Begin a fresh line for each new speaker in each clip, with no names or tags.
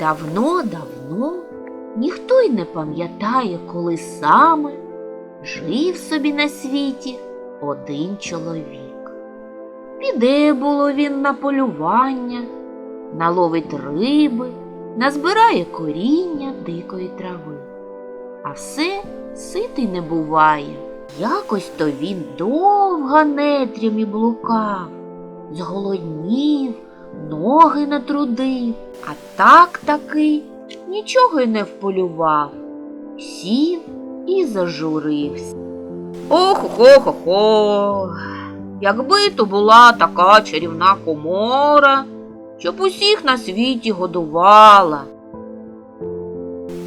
Давно-давно ніхто й не пам'ятає, коли саме жив собі на світі один чоловік. Піде було він на полювання, наловить риби, назбирає коріння дикої трави. А все ситий не буває. Якось то він довго нетрями блукав, зголоднів, ноги натрудив, а так таки нічого й не вполював. Сів і зажурився. Ох-хо-хо-хо. Якби то була така чарівна комора, щоб усіх на світі годувала.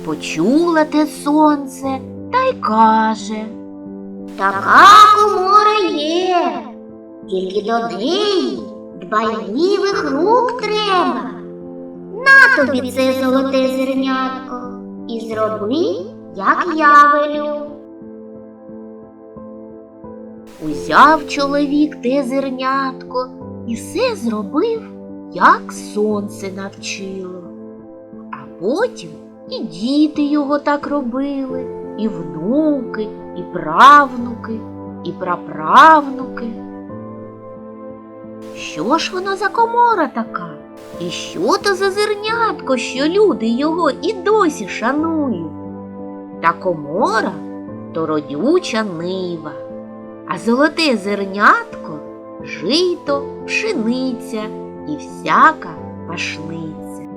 Почула те сонце та й каже.
Така комора є, тільки до неї дбайливих рук треба. На тобі це золоте зернятко і зроби, як я велю.
Узяв чоловік те зернятко і все зробив, як сонце навчило. А потім і діти його так робили, і внуки, і правнуки, і праправнуки. Що ж воно за комора така? І що то за зернятко, що люди його і досі шанують? Та комора то родюча нива, а золоте зернятко жито, пшениця і всяка пашниця.